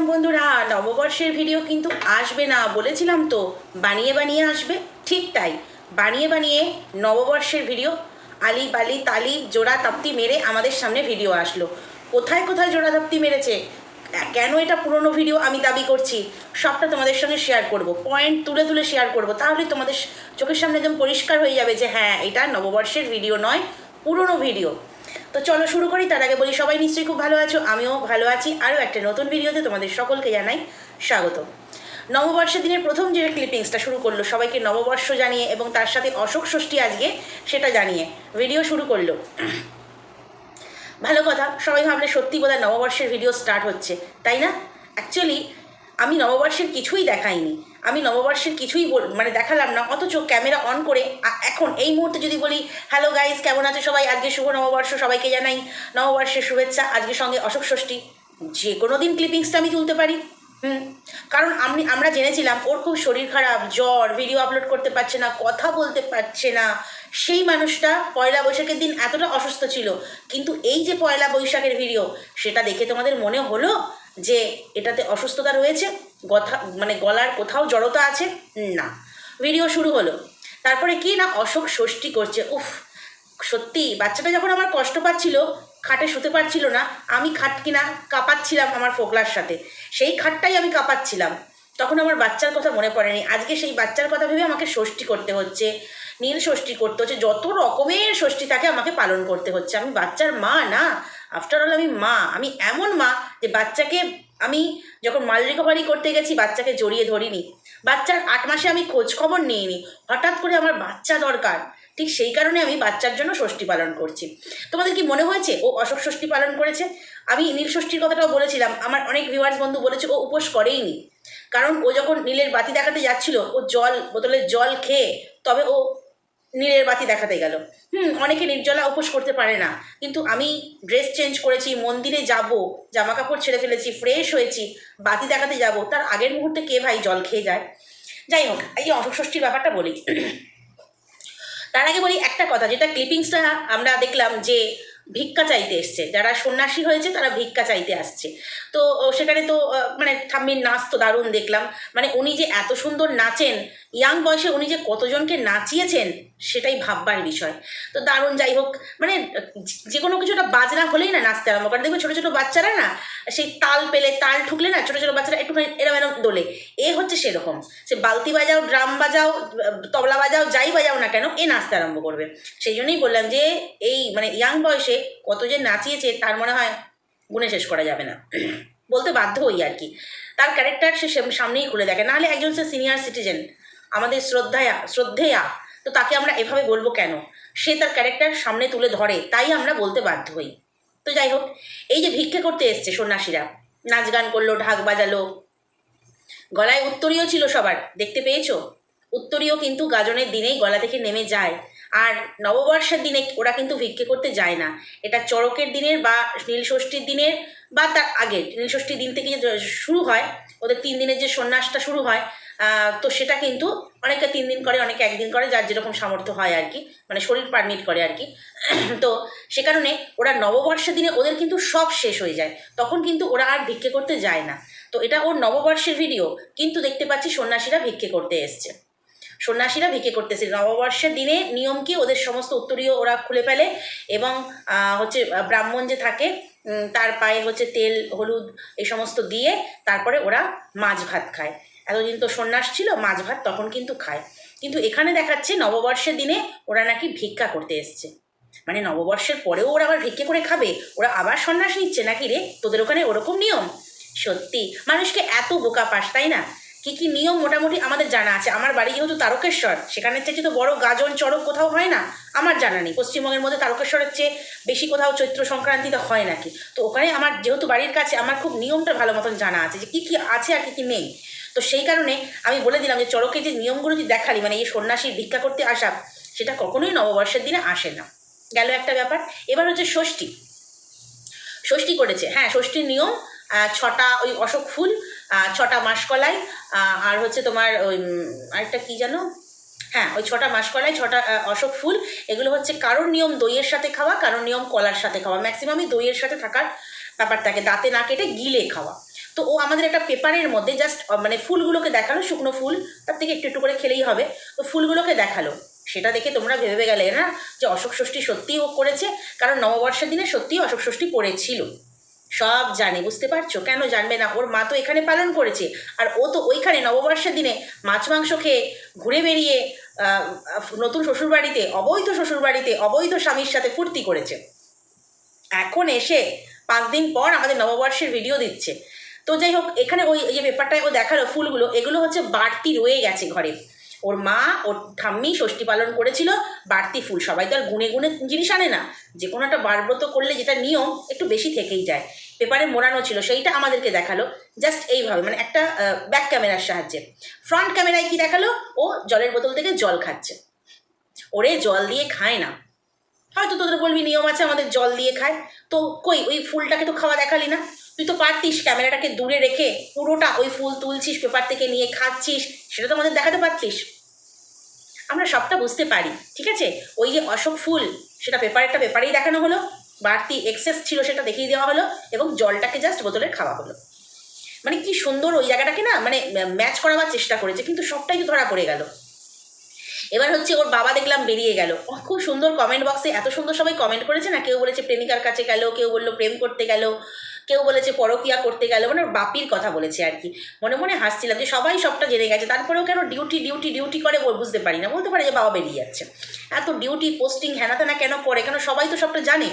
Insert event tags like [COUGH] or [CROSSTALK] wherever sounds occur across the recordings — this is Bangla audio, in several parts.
বলেছিলাম, বন্ধুরা, নববর্ষের ভিডিও কিন্তু আসবে না। বলেছিলাম তো, বানিয়ে বানিয়ে আসবে। ঠিক তাই, বানিয়ে বানিয়ে নববর্ষের ভিডিও আলি বালি তালি জোড়া তাপ্তি মেরে আমাদের সামনে ভিডিও আসলো। কোথায় কোথায় জোড়া তাপ্তি মেরেছে? কেন এটা পুরনো ভিডিও আমি দাবি করছি? সবটা তোমাদের সঙ্গে শেয়ার করব। পয়েন্ট তুলে তুলে শেয়ার করব। তাহলে তোমাদের চোখের সামনে একদম পরিষ্কার হয়ে যাবে যে হ্যাঁ এটা নববর্ষের ভিডিও নয়, পুরনো ভিডিও তো চলো শুরু করি, তার আগে বলি সবাই নিশ্চয়ই খুব ভালো আছো, আমিও ভালো আছি। আরও একটা নতুন ভিডিওতে তোমাদের সকলকে জানাই স্বাগত নববর্ষের দিনের প্রথম যে ক্লিপিংসটা শুরু করল, সবাইকে নববর্ষ জানিয়ে এবং তার সাথে অশোক ষষ্ঠী আজকে সেটা জানিয়ে ভিডিও শুরু করল। ভালো কথা, সবাই ভাবলে সত্যি বোধহয় নববর্ষের ভিডিও স্টার্ট হচ্ছে, তাই না? অ্যাকচুয়ালি আমি নববর্ষের কিছুই দেখাইনি। আমি নববর্ষের কিছুই বল- মানে দেখালাম না, অথচ ক্যামেরা অন করে এখন এই মুহূর্তে যদি বলি, হ্যালো গাইস, কেমন আছে সবাই? আজকে শুভ নববর্ষ, সবাইকে জানাই। নববর্ষের শুভেচ্ছা আজকে সঙ্গে অশোক ষষ্ঠী। যে কোনো দিন ক্লিপিংসটা আমি তুলতে পারি। হুম। কারণ আমি, আমরা জেনেছিলাম, ওর খুব শরীর খারাপ, জ্বর, ভিডিও আপলোড করতে পারছে না, কথা বলতে পারছে না। সেই মানুষটা পয়লা বৈশাখের দিন এতটা অসুস্থ ছিল। কিন্তু এই যে পয়লা বৈশাখের ভিডিও, সেটা দেখে তোমাদের মনে হলো? যে এটাতে অসুস্থতা রয়েছে কথা মানে গলার কোথাও জড়তা আছে, না। ভিডিও শুরু হলো। তারপরে কি না অশোক ষষ্ঠী করছে, উফ, সত্যি, বাচ্চাটা যখন আমার কষ্ট পাচ্ছিল, খাটে শুতে পারছিল না, আমি খাট কিনা কাঁপাচ্ছিলাম আমার ফোকলার সাথে। সেই খাটটাই আমি কাঁপাচ্ছিলাম। তখন আমার বাচ্চার কথা মনে পড়েনি। আজকে সেই বাচ্চার কথা ভেবে আমাকে ষষ্ঠী করতে হচ্ছে, নীল ষষ্ঠী করতে হচ্ছে, যত রকমের ষষ্ঠী তাকে আমাকে পালন করতে হচ্ছে। আমি বাচ্চার মা না আফটার অল আমি মা। আমি এমন মা যে বাচ্চাকে আমি যখন মাল রিকভারি করতে গেছি, বাচ্চাকে জড়িয়ে ধরিনি। বাচ্চার আট মাসে আমি খোঁজ খবর নিইনি। হঠাৎ করে আমার বাচ্চা দরকার। ঠিক সেই কারণে আমি বাচ্চার জন্য ষষ্ঠী পালন করছি। তোমাদের কি মনে হয়েছে? ও অশোক ষষ্ঠী পালন করেছে? আমি নীল ষষ্ঠীর কথাটাও বলেছিলাম। আমার অনেক ভিউয়ার্স বন্ধু বলেছে, ও উপোস করেইনি। কারণ ও যখন নীলের বাতি দেখাতে যাচ্ছিল, ও জল, বোতলের জল খেয়ে, তবে ও নীলের বাতি দেখাতে গেল। হুম, অনেকে নির্জলা উপোস করতে পারে না। কিন্তু আমি ড্রেস চেঞ্জ করেছি, মন্দিরে যাব জামা কাপড় ছেড়ে ফেলেছি ফ্রেশ হয়েছি, বাতি দেখাতে যাব। তার আগের মুহূর্তে কে ভাই জল খেয়ে যায়? যাই হোক, এই যে ষষ্ঠীর ব্যাপারটা বলি। তার আগে বলি একটা কথা, যেটা ক্লিপিংসটা আমরা দেখলাম যে ভিক্ষা চাইতে এসছে। যারা সন্ন্যাসী হয়েছে, তারা ভিক্ষা চাইতে আসছে। তো সেখানে তো মানে ঠাম্মির নাচ তো দারুণ দেখলাম। মানে উনি যে এত সুন্দর নাচেন ইয়াং বয়সে উনি যে কতজনকে নাচিয়েছেন, সেটাই ভাববার বিষয়। তো দারুণ, যাই হোক মানে যে কোনো কিছুটা বাজনা হলেই না নাচতে আরম্ভ করে। দেখবে ছোটো ছোটো বাচ্চারা না, সেই তাল পেলে তাল ঠুকলে না ছোটো ছোটো বাচ্চারা একটুখানি এরম এরম দোলে। এ হচ্ছে সেরকম। সে বালতি বাজাও, ড্রাম বাজাও, তবলা বাজাও, যাই বাজাও না কেন, এ নাচতে আরম্ভ করবে। সেই জন্যই বললাম যে, এই মানে ইয়াং বয়সে কত যে নাচিয়েছে, তার মনে হয় গুণে শেষ করা যাবে না। বলতে বাধ্য হই আর কি। তার ক্যারেক্টার সে সাম- সামনেই খুলে দেখে। নাহলে একজন সে সিনিয়র সিটিজেন আমাদের শ্রদ্ধায়া শ্রদ্ধেয়া। তো তাকে আমরা এভাবে বলব কেন? সে তার ক্যারেক্টার সামনে তুলে ধরে, তাই আমরা বলতে বাধ্য হই। তো যাই হোক, এই যে ভিক্ষে করতে এসছে সন্ন্যাসীরা, নাচ গান করল, ঢাক বাজালো। গলায় উত্তরীয় ছিল সবার, দেখতে পেয়েছ? উত্তরীয় কিন্তু গাজনের দিনেই গলা থেকে নেমে যায়। আর নববর্ষের দিনে ওরা কিন্তু ভিক্ষে করতে যায় না। এটা চড়কের দিনের বা নীলষষ্ঠীর দিনের বা তার আগে নীলষষ্ঠীর দিন থেকে শুরু হয়, ওদের তিন দিনের যে সন্ন্যাসটা শুরু হয় তো সেটা কিন্তু অনেকে তিন দিন করে অনেকে একদিন করে, যার যেরকম সামর্থ্য হয় আর কি। মানে শরীর পারমিট করে আর কি। [CLEARS THROAT] তো সে কারণে ওরা নববর্ষের দিনে ওদের কিন্তু সব শেষ হয়ে যায়। তখন কিন্তু ওরা আর ভিক্ষে করতে যায় না। তো এটা ওর নববর্ষের ভিডিও কিন্তু দেখতে পাচ্ছি সন্ন্যাসীরা ভিক্ষে করতে এসছে। সন্ন্যাসীরা ভিক্ষে করতেছে নববর্ষের দিনে নিয়ম কি? ওদের সমস্ত উত্তরীয় ওরা খুলে ফেলে এবং হচ্ছে ব্রাহ্মণ যে থাকে তার পায়ে হচ্ছে তেল, হলুদ, এই সমস্ত দিয়ে তারপরে ওরা মাছ ভাত খায়। এতদিন তো সন্ন্যাস ছিল, মাছ ভাত তখন কিন্তু খায়। কিন্তু এখানে দেখাচ্ছে নববর্ষের দিনে ওরা নাকি ভিক্ষা করতে এসছে। মানে নববর্ষের পরেও ওরা আবার ভিক্ষে করে খাবে, ওরা আবার সন্ন্যাস নিচ্ছে নাকি রে? তোদের ওখানে ওরকম নিয়ম? সত্যি। মানুষকে এত বোকা পাস, তাই না? কি কি নিয়ম মোটামুটি আমাদের জানা আছে। আমার বাড়ি যেহেতু তারকেশ্বর সেখানে থেকে তো বড় গাজন চড়ক কোথাও হয় না? আমার জানা নেই। পশ্চিমবঙ্গের মধ্যে তারকেশ্বরের চেয়ে বেশি কোথাও চৈত্র সংক্রান্তিতে হয় নাকি? তো ওখানে আমার যেহেতু বাড়ির কাছে, আমার খুব নিয়মটা ভালো মতন জানা আছে যে কী কী আছে আর কী কী নেই। তো সেই কারণে আমি বলে দিলাম যে চড়কে যে নিয়মগুলো যে দেখালি মানে এই সন্ন্যাসীর ভিক্ষা করতে আসা, সেটা কখনোই নববর্ষের দিনে আসে না। গেল একটা ব্যাপার। এবার হচ্ছে ষষ্ঠী। ষষ্ঠী করেছে। হ্যাঁ ষষ্ঠীর নিয়ম ছটা ওই অশোক ফুল ছটা মাসকলাই আর হচ্ছে তোমার ওই আরেকটা কী জানো হ্যাঁ ওই ছটা মাসকলাই, ছটা অশোক ফুল, এগুলো হচ্ছে কারোর নিয়ম দইয়ের সাথে খাওয়া, কারোর নিয়ম কলার সাথে খাওয়া। ম্যাক্সিমামই দইয়ের সাথে থাকার ব্যাপার থাকে। দাঁতে না কেটে গিলে খাওয়া। তো ও আমাদের একটা পেপারের মধ্যে জাস্ট মানে ফুলগুলোকে দেখাল, শুকনো ফুল, তার থেকে একটু একটু করে খেলেই হবে। তো ফুলগুলোকে দেখাল। সেটা দেখে তোমরা ভেবে গেলে না যে অশোক ষষ্ঠী সত্যিই ও করেছে, কারণ নববর্ষের দিনে সত্যিই অশোক ষষ্ঠী পড়েছিল। সব জানে, বুঝতে পারছ? কেন জানবে না? ওর মা তো এখানে পালন করেছে। আর ও তো ওইখানে নববর্ষের দিনে মাছ মাংস খেয়ে ঘুরে বেরিয়ে নতুন শ্বশুরবাড়িতে, অবৈধ শ্বশুরবাড়িতে, অবৈধ স্বামীর সাথে ফুর্তি করেছে। এখন এসে পাঁচ দিন পর আমাদের নববর্ষের ভিডিও দিচ্ছে। তো যাই হোক, এখানে ওই যে পেপারটায় ও দেখাল ফুলগুলো, এগুলো হচ্ছে বাড়তি রয়ে গেছে ঘরে। ওর মা, ওর ঠাম্মি ষষ্ঠী পালন করেছিল, বাড়তি ফুল। সবাই তো আর গুনে গুনে জিনিস আনে না। যে কোনো একটা বারব্রত করলে যেটা নিয়ম, একটু বেশি থেকেই যায়। পেপারে মোড়ানো ছিল, সেইটা আমাদেরকে দেখাল। জাস্ট এইভাবে মানে একটা ব্যাক ক্যামেরার সাহায্যে। ফ্রন্ট ক্যামেরায় কি দেখাল? ও জলের বোতল থেকে জল খাচ্ছে। ওরে জল দিয়ে খায় না। হয়তো তোদের বলবি নিয়ম আছে, আমাদের জল দিয়ে খায়। তো কই, ওই ফুলটাকে তো খাওয়া দেখালি না? তুই তো পারতিস ক্যামেরাটাকে দূরে রেখে পুরোটা ওই ফুল তুলছিস, পেপার থেকে নিয়ে খাচ্ছিস, সেটা তো আমাদের দেখাতে পারতিস। আমরা সবটা বুঝতে পারি, ঠিক আছে? ওই যে অশোক ফুল, সেটা পেপার একটা পেপারেই দেখানো হলো, বাড়তি এক্সেস ছিল সেটা দেখিয়ে দেওয়া হলো, এবং জলটাকে জাস্ট বোতলে খাওয়া হলো। মানে কি সুন্দর ওই জায়গাটাকে না মানে ম্যাচ করাবার চেষ্টা করেছে, কিন্তু সবটাই তো ধরা পড়ে গেল। এবার হচ্ছে ওর বাবা দেখলাম বেরিয়ে গেল। খুব সুন্দর কমেন্ট বক্সে এত সুন্দর সবাই কমেন্ট করেছে না? কেউ বলেছে প্রেমিকার কাছে গেল, কেউ বলল প্রেম করতে গেল, কেউ বলেছে পরকিয়া করতে গেল মানে ওর বাপির কথা বলেছে আর কি। মনে মনে হাসছিলাম যে সবাই সবটা জেনে গেছে। তারপরেও কেন ডিউটি ডিউটি ডিউটি করে বুঝতে পারি না। বলতে পারে যে বাবা বেরিয়ে যাচ্ছে। এত ডিউটি পোস্টিং হ্যানা ত্যানা কেন করে? কেন সবাই তো সবটা জানে?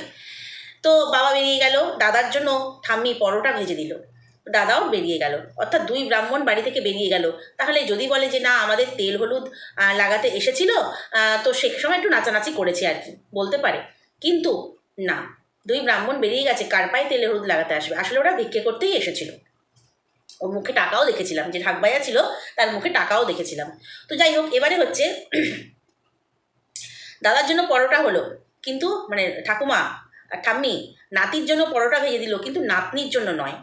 তো বাবা বেরিয়ে গেল। দাদার জন্য ঠাম্মি পরোটা ভেজে দিল। দাদাও বেরিয়ে গেল। অর্থাৎ দুই ব্রাহ্মণ বাড়ি থেকে বেরিয়ে গেল। তাহলে যদি বলে যে, না, আমাদের তেল হলুদ লাগাতে এসেছিল তো সে সময় একটু নাচানাচি করেছে আর কি। বলতে পারে। কিন্তু না, দুই ব্রাহ্মণ বেরিয়ে গেছে কার পায়ে তেল হলুদ লাগাতে আসবে। আসলে ওরা ভিক্ষে করতেই এসেছিল। ওর মুখে টাকাও দেখেছিলাম, যে ঢাকবাইয়া ছিল, তার মুখে টাকাও দেখেছিলাম। তো যাই হোক, এবারে হচ্ছে [CLEARS THROAT] দাদার জন্য পরোটা হলো। কিন্তু মানে ঠাকুমা ঠাম্মি, নাতির জন্য পরোটা ভেজে দিল, কিন্তু নাতনির জন্য নয়।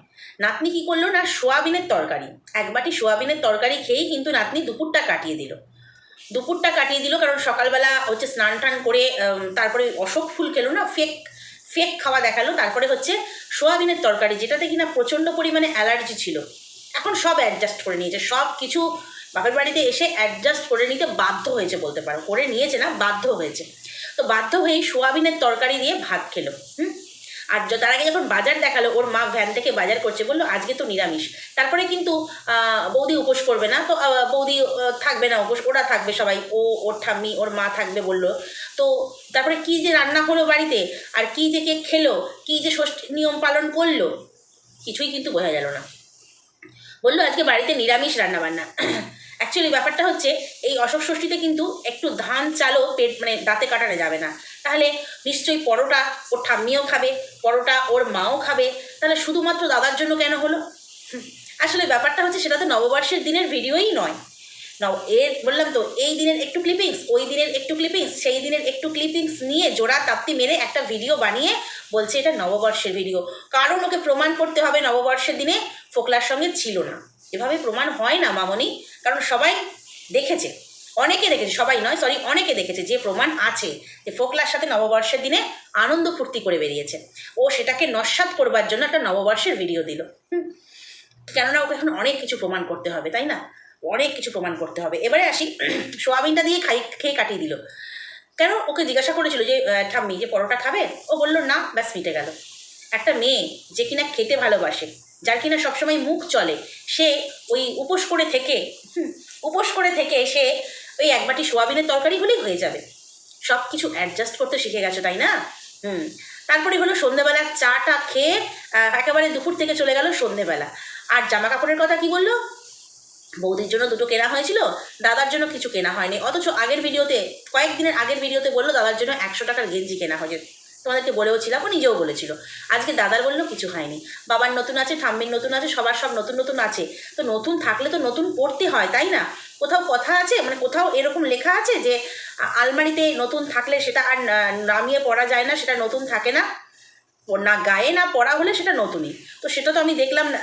নাতনি কি করল না সোয়াবিনের তরকারি? এক বাটি সোয়াবিনের তরকারি খেয়েই কিন্তু নাতনি দুপুরটা কাটিয়ে দিল। দুপুরটা কাটিয়ে দিল কারণ সকালবেলা হচ্ছে স্নান টান করে তারপরে অশোক ফুল খেলো না, ফেক ফেক খাওয়া দেখাল। তারপরে হচ্ছে সোয়াবিনের তরকারি, যেটাতে কিনা প্রচণ্ড পরিমাণে অ্যালার্জি ছিল। এখন সব অ্যাডজাস্ট করে নিয়েছে। সব কিছু বাপের বাড়িতে এসে অ্যাডজাস্ট করে নিতে বাধ্য হয়েছে বলতে পারো। করে নিয়েছে না, বাধ্য হয়েছে। তো বাধ্য হয়েই সোয়াবিনের তরকারি দিয়ে ভাত খেলো। হুম? আর তার আগে যখন বাজার দেখাল, ওর মা ভ্যান থেকে বাজার করছে, বলল, আজকে তো নিরামিষ। তারপরে কিন্তু বৌদি উপোস করবে না, তো বৌদি থাকবে না উপোস, ওরা থাকবে সবাই, ও, ওর ঠাম্মি, ওর মা থাকবে বলল। তো তারপরে কি যে রান্না হলো বাড়িতে, আর কি যে কে খেলো, কি যে ষষ্ঠী নিয়ম পালন করল, কিছুই কিন্তু বোঝা গেল না। বলল, আজকে বাড়িতে নিরামিষ রান্না বান্না অ্যাকচুয়ালি ব্যাপারটা হচ্ছে, এই অশোক ষষ্ঠীতে কিন্তু একটু ধান চালও পেট মানে দাঁতে কাটানো যাবে না। তাহলে নিশ্চয়ই পরোটা ওর ঠাম্মিও খাবে, পরোটা ওর মাও খাবে। তাহলে শুধুমাত্র দাদার জন্য কেন হলো? আসলে ব্যাপারটা হচ্ছে সেটা তো নববর্ষের দিনের ভিডিওই নয়। নব এর বললাম তো, এই দিনের একটু ক্লিপিংস ওই দিনের একটু ক্লিপিংস সেই দিনের একটু ক্লিপিংস নিয়ে জোড়া তাপ্তি মেরে একটা ভিডিও বানিয়ে বলছে এটা নববর্ষের ভিডিও কারণ ওকে প্রমাণ করতে হবে নববর্ষের দিনে ফোকলার সঙ্গে ছিল না। এভাবে প্রমাণ হয় না, মামনি। কারণ সবাই দেখেছে। অনেকে দেখেছে, সবাই নয় সরি অনেকে দেখেছে যে প্রমাণ আছে যে ফোকলার সাথে নববর্ষের দিনে আনন্দ ফুর্তি করে বেরিয়েছে। ও সেটাকে নস্বাত করবার জন্য একটা নববর্ষের ভিডিও দিল। কেননা ওকে এখন অনেক কিছু প্রমাণ করতে হবে, তাই না? অনেক কিছু প্রমাণ করতে হবে। এবারে আসি, সোয়াবিনটা দিয়ে খাই, খেয়ে কাটিয়ে দিল। কেন? ওকে জিজ্ঞাসা করেছিল যে ঠাম্মি, যে পরোটা খাবে? ও বলল, না, ব্যাস, মিটে গেল। একটা মেয়ে যে কিনা খেতে ভালোবাসে যার কিনা সবসময় মুখ চলে, সে ওই উপোস করে থেকে উপোস করে থেকে সে ওই এক বাটি সোয়াবিনের তরকারি হলেই হয়ে যাবে। সব কিছু অ্যাডজাস্ট করতে শিখে গেছো, তাই না? হুম, তারপরে হলো সন্ধেবেলা চাটা খেয়ে একেবারে দুপুর থেকে চলে গেল সন্ধেবেলা। আর জামা কাপড়ের কথা কি বলল? বৌদির জন্য দুটো কেনা হয়েছিল, দাদার জন্য কিছু কেনা হয়নি। অথচ আগের ভিডিওতে, কয়েকদিনের আগের ভিডিওতে বলল দাদার জন্য একশো টাকার গেঞ্জি কেনা হয়েছে। তোমাদেরকে বলেও ছিলাম ও নিজেও বলেছিল। আজকে দাদার বলল কিছু হয়নি। বাবার নতুন আছে, ঠাম্মির নতুন আছে, সবার সব নতুন নতুন আছে। তো নতুন থাকলে তো নতুন পড়তে হয়, তাই না? কোথাও কথা আছে মানে কোথাও এরকম লেখা আছে যে আলমারিতে নতুন থাকলে সেটা আর নামিয়ে পড়া যায় না, সেটা নতুন থাকে না। না গায়ে না পড়া হলে সেটা নতুনই। তো সেটা তো আমি দেখলাম না।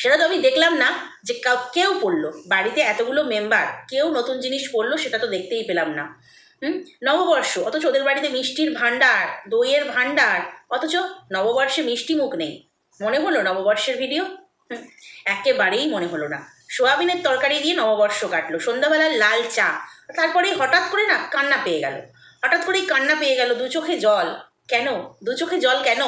সেটা তো আমি দেখলাম না যে কেউ পড়ল। বাড়িতে এতগুলো মেম্বার কেউ নতুন জিনিস পড়ল, সেটা তো দেখতেই পেলাম না। হুম? নববর্ষ অথচ ওদের বাড়িতে মিষ্টির ভাণ্ডার দইয়ের ভাণ্ডার অথচ নববর্ষে মিষ্টি মুখ নেই। মনে হলো নববর্ষের ভিডিও হুম, একেবারেই মনে হলো না। সোয়াবিনের তরকারি দিয়ে নববর্ষ কাটলো সন্ধ্যাবেলার লাল চা তারপরে হঠাৎ করে না কান্না পেয়ে গেল। হঠাৎ করেই কান্না পেয়ে গেল দু চোখে জল। কেন? দু চোখে জল কেন?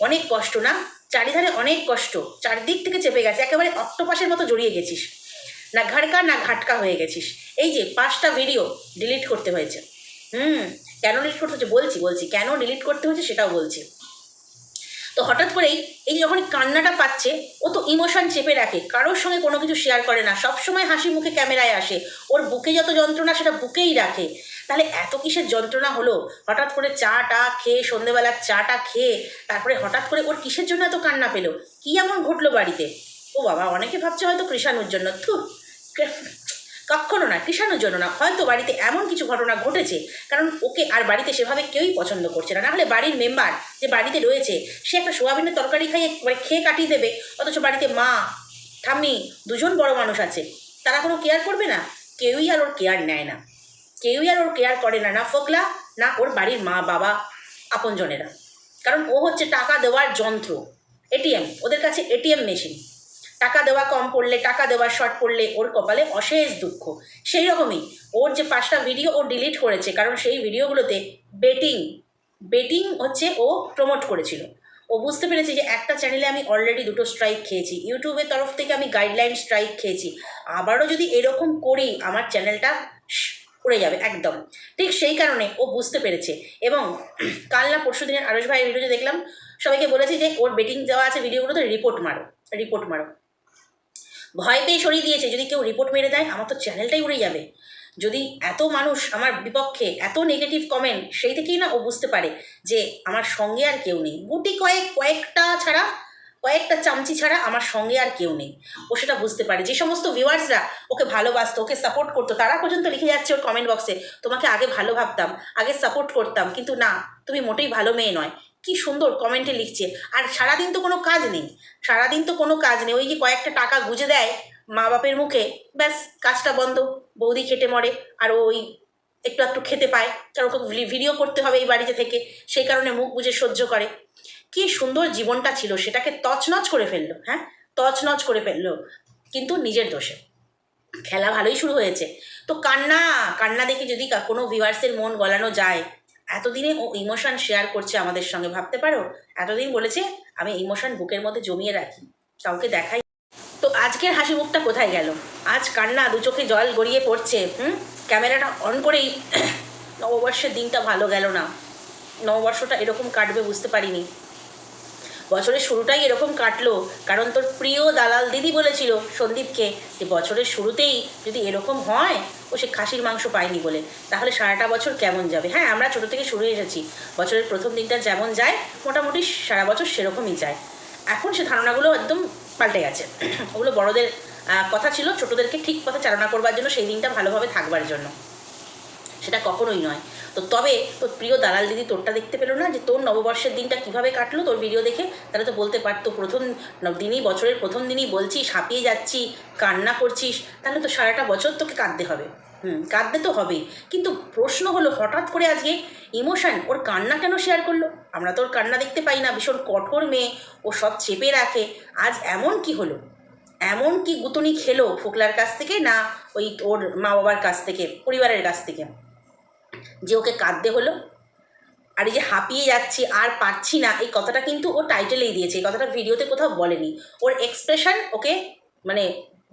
অনেক কষ্ট না? চারিধারে অনেক কষ্ট। চারদিক থেকে চেপে গেছে একেবারে অক্টোপাসের মতো জড়িয়ে গেছিস। না ঘাড়কা না ঘাটকা হয়ে গেছিস। এই যে পাঁচটা ভিডিও ডিলিট করতে হয়েছে। হুম, কেন ডিলিট করতে হচ্ছে বলছি বলছি, কেন ডিলিট করতে হয়েছে সেটাও বলছি। তো হঠাৎ করেই এই যে যখন কান্নাটা পাচ্ছে, ও তো ইমোশন চেপে রাখে, কারোর সঙ্গে কোনো কিছু শেয়ার করে না, সবসময় হাসি মুখে ক্যামেরায় আসে, ওর বুকে যত যন্ত্রণা সেটা বুকেই রাখে। তাহলে এত কিসের যন্ত্রণা হলো? হঠাৎ করে চাটা খেয়ে, সন্ধেবেলার চাটা খেয়ে, তারপরে হঠাৎ করে ওর কিসের জন্য এত কান্না পেল? কী এমন ঘটলো বাড়িতে? ও বাবা, অনেকে ভাবছে হয়তো কৃষাণুর জন্য। থু কখনো না, কৃষাণুর জন্য না। হয়তো বাড়িতে এমন কিছু ঘটনা ঘটেছে, কারণ ওকে আর বাড়িতে সেভাবে কেউই পছন্দ করছে না। নাহলে বাড়ির মেম্বার যে বাড়িতে রয়েছে, সে একটা সোয়াবিনের তরকারি খাইয়ে মানে খেয়ে কাটিয়ে দেবে। অথচ বাড়িতে মা, ঠাম্মি দুজন বড় মানুষ আছে। তারা কোনো কেয়ার করবে না। কেউই আর ওর কেয়ার নেয় না। কেউই আর ওর কেয়ার করে না না ফোকলা, না ওর বাড়ির মা, বাবা, আপনজনেরা। কারণ ও হচ্ছে টাকা দেওয়ার যন্ত্র। এটিএম ওদের কাছে এটিএম মেশিন। টাকা দেওয়া কম পড়লে, টাকা দেওয়া শর্ট পড়লে ওর কপালে অশেষ দুঃখ। সেই রকমই ওর যে পাঁচটা ভিডিও ও ডিলিট করেছে, কারণ সেই ভিডিওগুলোতে বেটিং বেটিং হচ্ছে ও প্রমোট করেছিল। ও বুঝতে পেরেছে যে একটা চ্যানেলে আমি অলরেডি দুটো স্ট্রাইক খেয়েছি ইউটিউবের তরফ থেকে আমি গাইডলাইন স্ট্রাইক খেয়েছি। আবারও যদি এরকম করি, আমার চ্যানেলটা পড়ে যাবে একদম। ঠিক সেই কারণে ও বুঝতে পেরেছে। এবং [CLEARS THROAT] কাল না পরশু দিনের আরস ভাইয়ের ভিডিওতে দেখলাম, সবাইকে বলেছি যে ওর বেটিং দেওয়া আছে ভিডিওগুলোতে রিপোর্ট মারো রিপোর্ট মারো। ভয় পেয়ে সরিয়ে দিয়েছে। যদি কেউ রিপোর্ট মেরে দেয়, আমার তো চ্যানেলটাই উড়ে যাবে। যদি এত মানুষ আমার বিপক্ষে এত নেগেটিভ কমেন্ট সেই থেকেই না ও বুঝতে পারে যে আমার সঙ্গে আর কেউ নেই। গুটি কয়েক, কয়েকটা ছাড়া, কয়েকটা চামচি ছাড়া আমার সঙ্গে আর কেউ নেই। ও সেটা বুঝতে পারে। যে সমস্ত ভিউয়ার্সরা ওকে ভালোবাসতো, ওকে সাপোর্ট করতো, তারা পর্যন্ত লিখে যাচ্ছে ওর কমেন্ট বক্সে তোমাকে আগে ভালো ভাবতাম, আগে সাপোর্ট করতাম, কিন্তু না, তুমি মোটেই ভালো মেয়ে নয়। কি সুন্দর কমেন্টে লিখছে। আর সারাদিন তো কোনো কাজ নেই। সারাদিন তো কোনো কাজ নেই। ওই যে কয়েকটা টাকা গুজে দেয় মা বাপের মুখে, ব্যাস, কাজটা বন্ধ। বৌদি খেটে মরে, আর ওই একটু একটু খেতে পায়। কারণ ভিডিও করতে হবে এই বাড়িতে থেকে। সেই কারণে মুখ বুঝে সহ্য করে। কি সুন্দর জীবনটা ছিল। সেটাকে তছনছ করে ফেলল হ্যাঁ? তছনছ করে ফেলল। কিন্তু নিজের দোষে। খেলা ভালোই শুরু হয়েছে। তো কান্না কান্না দেখে যদি কোনো ভিউয়ার্সের মন গলানো যায় এতদিনে ও ইমোশন শেয়ার করছে আমাদের সঙ্গে, ভাবতে পারো? এতদিন বলেছে, আমি ইমোশন বুকের মধ্যে জমিয়ে রাখি, কাউকে দেখাই। তো আজকের হাসি মুখটা কোথায় গেল? আজ কান্না, দু চোখে জল গড়িয়ে পড়ছে, হুম? ক্যামেরাটা অন করেই [CLEARS THROAT] নববর্ষের দিনটা ভালো গেল না। নববর্ষটা এরকম কাটবে বুঝতে পারিনি। বছরের শুরুটাই এরকম কাটলো, কারণ তোর প্রিয় দালাল দিদি বলেছিল সন্দীপকে যে বছরের শুরুতেই যদি এরকম হয়, ও সে খাসির মাংস পায়নি বলে। তাহলে সারাটা বছর কেমন যাবে? হ্যাঁ আমরা ছোটো থেকে শুরু এসেছি। বছরের প্রথম দিনটা যেমন যায়, মোটামুটি সারা বছর সেরকমই যায়। এখন সে ধারণাগুলো একদম পাল্টে গেছে। ওগুলো বড়দের কথা ছিল, ছোটোদেরকে ঠিক পথে চালনা করবার জন্য, সেই দিনটা ভালোভাবে থাকবার জন্য। সেটা কখনোই নয়। তো তবে তোর প্রিয় দালাল দিদি তোরটা দেখতে পেল না যে তোর নববর্ষের দিনটা কীভাবে কাটলো? তোর ভিডিও দেখে তাহলে তো বলতে পারতো, প্রথম দিনই, বছরের প্রথম দিনই বলছিস হাঁপিয়ে যাচ্ছি, কান্না করছিস, তাহলে তো সারাটা বছর তোকে কাঁদতে হবে। হুম, কাঁদতে তো হবেই। কিন্তু প্রশ্ন হলো হঠাৎ করে আজকে ইমোশান, ওর কান্না কেন শেয়ার করল? আমরা তো ওর কান্না দেখতে পাই না, ভীষণ কঠোর মেয়ে, ও সব চেপে রাখে। আজ এমন কি হলো? এমন কি গুতুনি খেলো ফোকলার কাছ থেকে না ওই ওর মা বাবার কাছ থেকে, পরিবারের কাছ থেকে? যে ওকে কাঁদতে হলো। আর এই যে হাঁপিয়ে যাচ্ছি, আর পারছি না, এই কথাটা কিন্তু ও টাইটেলেই দিয়েছে, এই কথাটা ভিডিওতে কোথাও বলেনি। ওর এক্সপ্রেশন ওকে মানে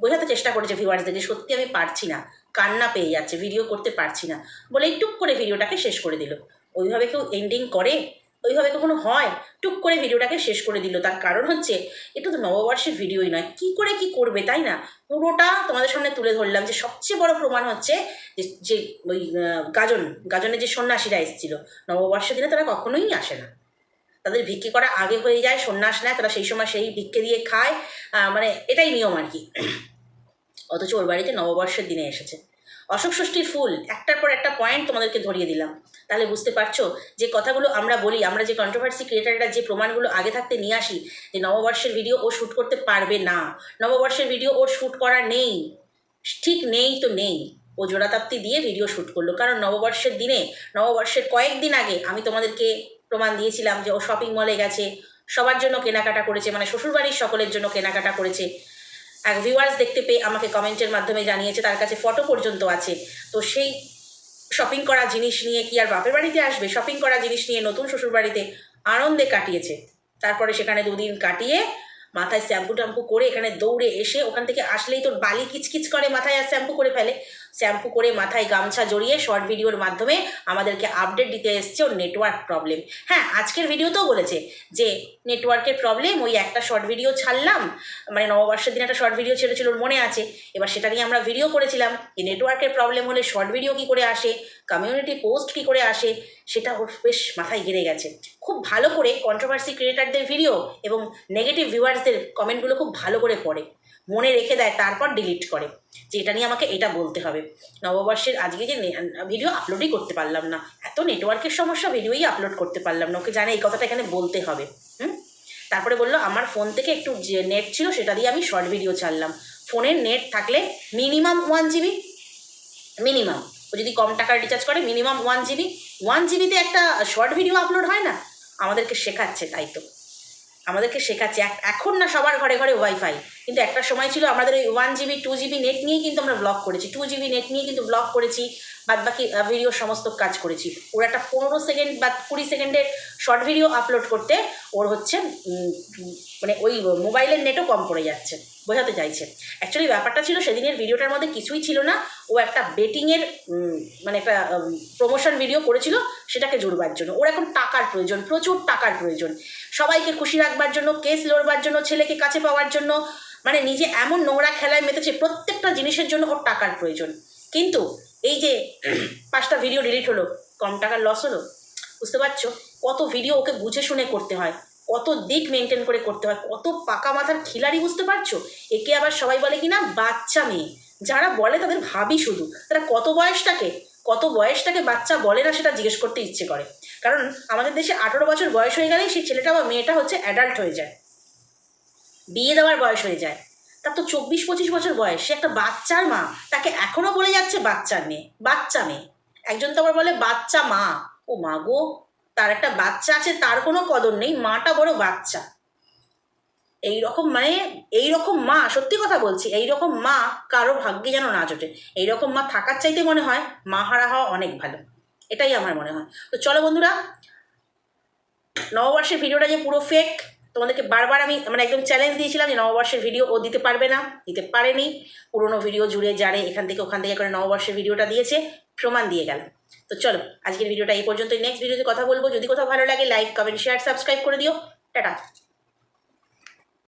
বোঝাতে চেষ্টা করেছে ভিউয়ার্সদের যে সত্যি আমি পারছি না, কান্না পেয়ে যাচ্ছে ভিডিও করতে পারছি না বলে টুক করে ভিডিওটাকে শেষ করে দিল। ওইভাবে কেউ এন্ডিং করে ওইভাবে কখনো হয়? টুক করে ভিডিওটাকে শেষ করে দিল। তার কারণ হচ্ছে, এটা তো নববর্ষের ভিডিওই নয়। কি করে কি করবে, তাই না? পুরোটা তোমাদের সামনে তুলে ধরলাম যে সবচেয়ে বড় প্রমাণ হচ্ছে যে যে ওই গাজন, গাজনের যে সন্ন্যাসীরা এসেছিল। নববর্ষের দিনে তারা কখনোই আসে না। তাদের ভিক্ষে করা আগে হয়ে যায়, সন্ন্যাস নেয়, তারা সেই সময় সেই ভিক্ষে দিয়ে খায়। মানে এটাই নিয়ম আর কি। অথচ ওর বাড়িতে নববর্ষের দিনে এসেছে। অশোক ষষ্ঠীর ফুল, একটার পর একটা পয়েন্ট তোমাদেরকে ধরিয়ে দিলাম। তাহলে বুঝতে পারছ যে কথাগুলো আমরা বলি, আমরা যে কন্ট্রোভার্সি ক্রিয়েটাররা যে প্রমাণগুলো আগে থাকতে নিয়ে আসি, যে নববর্ষের ভিডিও ও শ্যুট করতে পারবে না। নববর্ষের ভিডিও ওর শ্যুট করা নেই। ঠিক নেই তো নেই। ও জোড়াতাপ্তি দিয়ে ভিডিও শ্যুট করল। কারণ নববর্ষের দিনে, নববর্ষের কয়েকদিন আগে আমি তোমাদেরকে প্রমাণ দিয়েছিলাম যে ও শপিং মলে গেছে, সবার জন্য কেনাকাটা করেছে মানে শ্বশুরবাড়ির সকলের জন্য কেনাকাটা করেছে। এক ভিউয়ার্স দেখতে পেয়ে আমাকে কমেন্টের মাধ্যমে জানিয়েছে, তার কাছে ফটো পর্যন্ত আছে। তো সেই শপিং করা জিনিস নিয়ে কি আর বাপের বাড়িতে আসবে? শপিং করা জিনিস নিয়ে নতুন শ্বশুর বাড়িতে আনন্দে কাটিয়েছে। তারপরে সেখানে দুদিন কাটিয়ে মাথায় শ্যাম্পু ট্যাম্পু করে এখানে দৌড়ে এসে ওখান থেকে আসলেই তোর বালি কিচকিচ করে মাথায় আর শ্যাম্পু করে ফেলে। শ্যাম্পু করে মাথায় গামছা জড়িয়ে শর্ট ভিডিওর মাধ্যমে আমাদেরকে আপডেট দিতে এসছে ওর নেটওয়ার্ক প্রবলেম হ্যাঁ আজকের ভিডিওতেও বলেছে যে নেটওয়ার্কের প্রবলেম ওই একটা শর্ট ভিডিও ছাড়লাম মানে নববর্ষের দিন একটা শর্ট ভিডিও ছেড়েছিল ওর মনে আছে, এবার সেটা নিয়ে আমরা ভিডিও করেছিলাম। এই নেটওয়ার্কের প্রবলেম হলে শর্ট ভিডিও কী করে আসে কমিউনিটি পোস্ট কী করে আসে, সেটা ওর বেশ মাথায় গেড়ে গেছে। খুব ভালো করে কন্ট্রোভার্সি ক্রিয়েটারদের ভিডিও এবং নেগেটিভ ভিউয়ার্সদের কমেন্টগুলো খুব ভালো করে পড়ে। মনে রেখে দেয়, তারপর ডিলিট করে। যে এটা নিয়ে আমাকে এটা বলতে হবে। নববর্ষের আজকে যে ভিডিও আপলোডই করতে পারলাম না। এত নেটওয়ার্কের সমস্যা ভিডিওই আপলোড করতে পারলাম না। ওকে জানে এই কথাটা এখানে বলতে হবে। হুম? তারপরে বলল, আমার ফোন থেকে একটু যে নেট ছিল, সেটা দিয়ে আমি শর্ট ভিডিও ছাড়লাম। ফোনের নেট থাকলে মিনিমাম ওয়ান জিবি মিনিমাম ও যদি কম টাকার রিচার্জ করে মিনিমাম ওয়ান জিবি ওয়ান জিবিতে একটা শর্ট ভিডিও আপলোড হয় না? আমাদেরকে শেখাচ্ছে তাই তো। আমাদেরকে শেখাচ্ছে। এখন না সবার ঘরে ঘরে ওয়াইফাই কিন্তু একটা সময় ছিল আমাদের ওই one GB two GB net নিয়েই কিন্তু আমরা ব্লগ করেছি। টু জিবি নেট নিয়ে কিন্তু ব্লগ করেছি বাদ বাকি ভিডিও সমস্ত কাজ করেছি। ওর একটা পনেরো সেকেন্ড বা কুড়ি সেকেন্ডের শর্ট ভিডিও আপলোড করতে ওর হচ্ছে মানে ওই মোবাইলের নেটও কম পড়ে যাচ্ছে। বোঝাতে চাইছে। অ্যাকচুয়ালি ব্যাপারটা ছিল সেদিনের ভিডিওটার মধ্যে কিছুই ছিল না। ও একটা বেটিংয়ের মানে একটা প্রমোশন ভিডিও করেছিল সেটাকে জুড়বার জন্য। ওর এখন টাকার প্রয়োজন, প্রচুর টাকার প্রয়োজন। সবাইকে খুশি রাখবার জন্য, কেস লড়বার জন্য, ছেলেকে কাছে পাওয়ার জন্য মানে নিজে এমন নোংরা খেলায় মেতেছে, প্রত্যেকটা জিনিসের জন্য ওর টাকার প্রয়োজন। কিন্তু এই যে পাঁচটা ভিডিও ডিলিট হলো, কম টাকার লস হলো, বুঝতে পারছ? কত ভিডিও ওকে বুঝে শুনে করতে হয়। কত দিক মেনটেন করে করতে হয়, কত পাকা মাথার খিলাড়ি বুঝতে পারছ? একে আবার সবাই বলে কি না, বাচ্চা মেয়ে। যারা বলে তাদের ভাবি শুধু। তারা কত বয়সটাকে কত বয়সটাকে বাচ্চা বলে না সেটা জিজ্ঞেস করতে ইচ্ছে করে। কারণ আমাদের দেশে আঠেরো বছর বয়স হয়ে গেলেই সেই ছেলেটা বা মেয়েটা হচ্ছে অ্যাডাল্ট হয়ে যায়। বিয়ে দেওয়ার বয়স হয়ে যায়। তার তো চব্বিশ পঁচিশ বছর বয়স। সে একটা বাচ্চার মা। তাকে এখনও বলে যাচ্ছে বাচ্চার মেয়ে, বাচ্চা মেয়ে। একজন তো আবার বলে বাচ্চা মা। ও মা গো। তার একটা বাচ্চা আছে, তার কোনো কদর নেই, মাটা বড় বাচ্চা। এই রকম মানে এই রকম মা, সত্যি কথা বলছি এই রকম মা কারও ভাগ্যে যেন না জোটে। এই রকম মা থাকার চাইতে মনে হয় মা হারা হওয়া অনেক ভালো। এটাই আমার মনে হয়। তো চলো বন্ধুরা, নববর্ষের ভিডিওটা যে পুরো ফেক তোমাদেরকে বারবার আমি মানে একদম চ্যালেঞ্জ দিয়েছিলাম যে নববর্ষের ভিডিও ও দিতে পারবে না, দিতে পারেনি। পুরোনো ভিডিও জুড়ে জারে এখান থেকে ওখান থেকে করে নববর্ষের ভিডিওটা দিয়েছে, প্রমাণ দিয়ে গেল। তো চলো, আজকের ভিডিওটা এই পর্যন্তই। নেক্সট ভিডিওতে কথা বলব। যদি কোথাও ভালো লাগে লাইক কমেন্ট শেয়ার সাবস্ক্রাইব করে দিও। টাটা।